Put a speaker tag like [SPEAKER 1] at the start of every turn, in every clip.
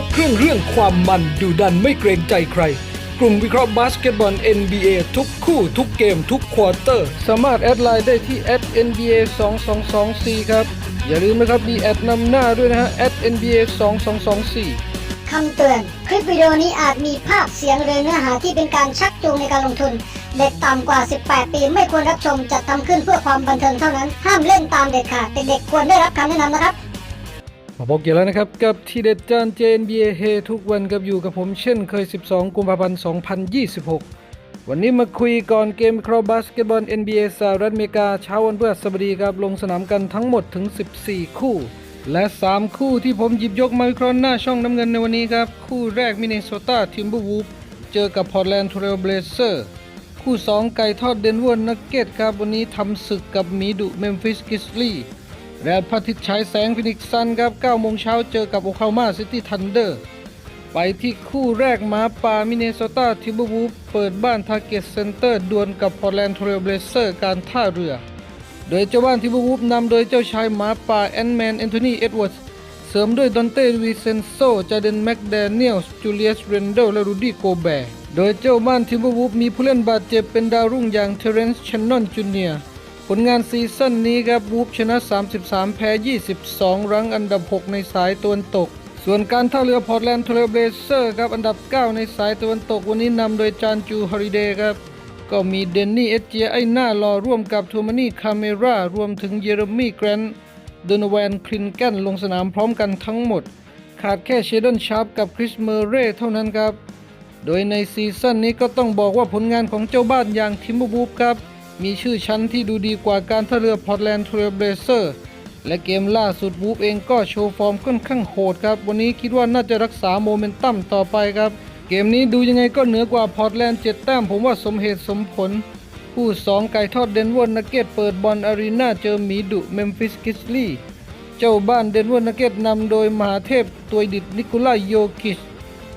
[SPEAKER 1] บเครื่องเรื่องความมันดูดันไม่เกรงใจใคร กลุ่มวิเคราะห์บาสเกตบอล NBA ทุกคู่ทุกเกมทุกควอเตอร์ สามารถแอดไลน์ได้ที่ @nba 2224ครับ อย่าลืมนะครับมีแอดนำหน้าด้วยนะฮะ @nba 2224
[SPEAKER 2] คำเตือน คลิปวิดีโอนี้อาจมีภาพเสียงหรือเนื้อหาที่เป็นการชักจูงในการลงทุน เด็กต่ำกว่า 18 ปีไม่ควรรับชมจัดทำขึ้นเพื่อความบันเทิงเท่านั้น ห้ามเล่นตามเด็ดขาดเด็กๆควรได้รับคำแนะนำนะครับ
[SPEAKER 1] มาพบกันแล้วนะครับกับทีเด็ดจาน JNBA เฮทุกวันกับอยู่กับผมเช่นเคย 12 กุมภาพันธ์ 2026 วันนี้มาคุยก่อนเกมครอบาสเกตบอล NBA สหรัฐอเมริกาเช้าวันพฤหัสบดีครับลงสนามกันทั้งหมดถึง 14 คู่ และ 3 คู่ที่ผมหยิบยกมาวิเคราะห์หน้าช่องน้ำเงินในวันนี้ครับ คู่แรกมิน n โซตาทิมเบอร์วูฟเจอกับพอร์ตแลนด์ทเรลเบลเซอร์คู่ 2 ไก่ทอดเดนเวอร์นักเก็ตครับวันนี้ทำศึกกับมีดุเมมฟิสกิสลี และพระอาทิตย์ฉายแสงฟินิกซันครับ9โมงเช้าเจอกับโอคลาโฮมาซิตี้ทันเดอร์ ไปที่คู่แรกหมาป่ามินเนโซตาทิมเบอร์วูเปิดบ้านทาร์เก็ตเซ็นเตอร์ดวลกับพอร์แลนด์ทรลเบลเซอร์การท่าเรือ โดยเจ้าบ้านทิมเบอร์วูฟนำโดยเจ้าชายหมาป่าแอนแมนแอนโทนีเอ็ดเวิร์ดเสริมด้วยดอนเต้วีเซนโซจาเดนแม็กแดเนียลจูเลียสเรนเดลและรูดี้โกแบร์โดยเจ้าบ้านทิมเบอร์วูฟมีผู้เล่นบาดเจ็บเป็นดาวรุ่งอย่างเทเรนซ์ชนนอนจูเนีย ผลงานซีซั่นนี้ครับวูฟชนะ 33 แพ้ 22 รั้งอันดับ 6 ในสายตะวันตก ส่วนการท่าเรือพอร์ตแลนด์เทเลเบเซอร์ครับอันดับ 9 ในสายตะวันตก วันนี้นำโดยจานจูฮอริเดย์ครับ ก็มีเดนนี่เอเจียไอหน้ารอร่วมกับทูมานี่คาเมรารวมถึงเยเรมีแกรนต์เดนแวนคลินแกนลงสนามพร้อมกันทั้งหมด ขาดแค่เชเดนชาร์ปกับคริสเมเร่เท่านั้นครับ โดยในซีซั่นนี้ก็ต้องบอกว่าผลงานของเจ้าบ้านอย่างทิมบอร์วูฟครับ มีชื่อชั้นที่ดูดีกว่าการท่าเรือพอร์ตแลนด์เทรเบเซอร์และเกมล่าสุดวูฟเองก็โชว์ฟอร์มค่อนข้างโหดครับ วันนี้คิดว่าน่าจะรักษาโมเมนตัมต่อไปครับ เกมนี้ดูยังไงก็เหนือกว่าพอร์ตแลนด์เจ็ดแต้มผมว่าสมเหตุสมผลคู่2ไก่ทอดเดนเวอร์นักเก็ตเปิดบอลอารีนาเจอหมีดุเมมฟิสกิสลีเจ้าบ้านเดนเวอร์นักเก็ตนำโดยมหาเทพตัวดิดนิโคลายโยคิช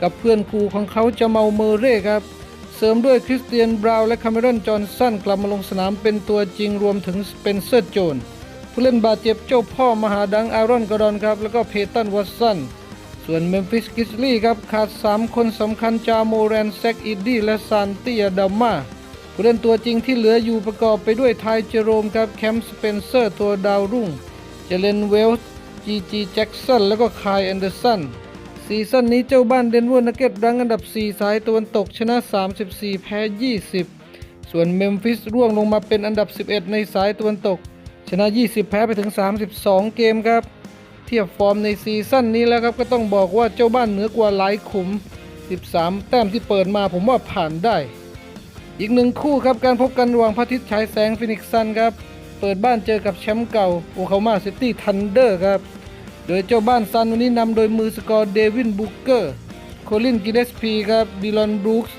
[SPEAKER 1] กับเพื่อนคู่ของเขาจะเมาเมเร่ครับ เสริมด้วยคริสเตียนบราวน์และคาเมรอนจอห์นสันกลับมาลงสนามเป็นตัวจริงรวมถึงสเปนเซอร์โจนผู้เล่นบาดเจ็บเจ้าพ่อมหาดังอารอนกอร์ดอนครับ แล้วก็เพตันวัตสันส่วนเมมฟิสกิสลี่ครับ ขาด 3 คนสำคัญจาโมแรนแซกอิดดี้และซานติอาดามาผู้เล่นตัวจริงที่เหลืออยู่ประกอบไปด้วยไทเจโรมครับ แคมป์สเปนเซอร์ตัวดาวรุ่ง เจเลนเวลส์จีจีแจ็กสันแล้วก็คายแอนเดอร์สัน ซีซั่นนี้เจ้าบ้านเดนเวอร์นักเก็ตรังอันดับ 4 สายตะวันตกชนะ 34 แพ้ 20 ส่วนเมมฟิสร่วงลงมาเป็นอันดับ 11 ในสายตะวันตก ชนะ 20 แพ้ไปถึง 32 เกมครับ เทียบฟอร์มในซีซั่นนี้แล้วครับก็ต้องบอกว่าเจ้าบ้านเหนือกว่าหลายขุม 13 แต้มที่เปิดมาผมว่าผ่านได้ อีกหนึ่งคู่ครับการพบกันระหว่างพระอาทิตย์ฉายแสงฟินิกซ์ซันครับ เปิดบ้านเจอกับแชมป์เก่าโอคลาโฮมาซิตี้ทันเดอร์ครับ โดยเจ้าบ้านซันวันนี้นำโดยมือสกอร์เดวินบุกเกอร์ โคลินกิเลสพีครับดิลอนบรูคส์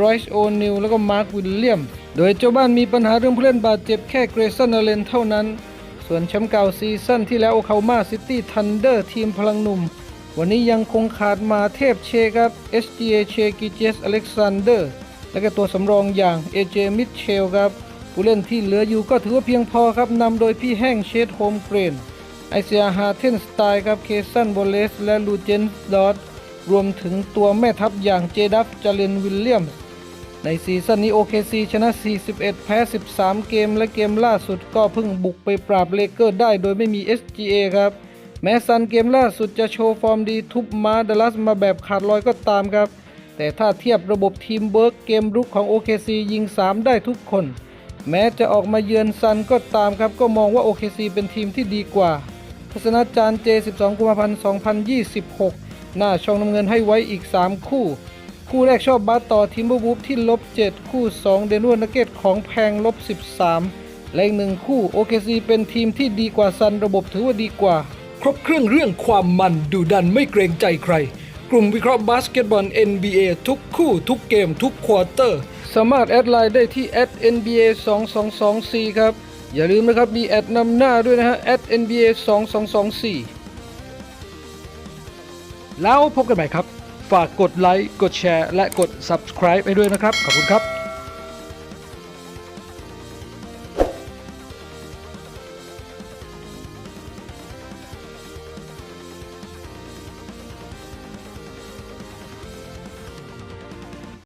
[SPEAKER 1] รอยส์โอนิลแล้วก็มาร์ควิลเลียม โดยเจ้าบ้านมีปัญหาเรื่องผู้เล่นบาดเจ็บแค่เกรซันเอเลนเท่านั้น ส่วนแชมป์เก่าซีซั่นที่แล้วโอคลาโฮมาซิตี้ทันเดอร์ทีมพลังหนุ่ม วันนี้ยังคงขาดมาเทพเชครับ SGA เชกิเจสอเล็กซานเดอร์ และก็ตัวสำรองอย่าง AJ มิ t เชลครับผู้เล่นที่เหลืออยู่ก็ถือว่าเพียงพอครับนำโดยพี่แห้งเชดโฮมเกรน ไอเซียฮาเทนสไตล์ครับเคซันโบเลสและลูเจนดอตรวมถึงตัวแม่ทัพอย่างเจดับจาเลนวิลเลียมส์ในซีซั่นนี้ OKC ชนะ 41 แพ้ 13 เกม และเกมล่าสุดก็เพิ่งบุกไปปราบเลเกอร์ได้โดยไม่มี SGA ครับ แม้ซันเกมล่าสุดจะโชว์ฟอร์มดีทุบมาดัลลัสมาแบบขาดลอยก็ตามครับ แต่ถ้าเทียบระบบทีมเบิร์กเกมรุกของ OKC ยิง 3 ได้ทุกคน แม้จะออกมาเยือนซันก็ตามครับก็มองว่า OKC เป็นทีมที่ดีกว่า ทัศนาจารย์เจ 12 กุมภาพันธ์ 2026 หน้าช่องน้ำเงินให้ไว้อีก 3 คู่ คู่แรกชอบบาสต่อทีมเบอร์วูฟที่ลบ 7 คู่ 2 เดนเวอร์นักเก็ตของแพงลบ 13 และอีกหนึ่งคู่ OKC เป็นทีมที่ดีกว่าซันระบบถือว่าดีกว่า ครบเครื่องเรื่องความมันดูดันไม่เกรงใจใคร กลุ่มวิเคราะห์บาสเกตบอล NBA ทุกคู่ทุกเกมทุกควอเตอร์ สามารถแอดไลน์ได้ที่ @nba 2224 ครับ อย่าลืมนะครับมีแอดนำหน้าด้วยนะฮะ @nba 2224 แล้วพบกันใหม่ครับ ฝากกดไลค์ กดแชร์ และกด subscribe ไปด้วยนะครับ ขอบคุณครับ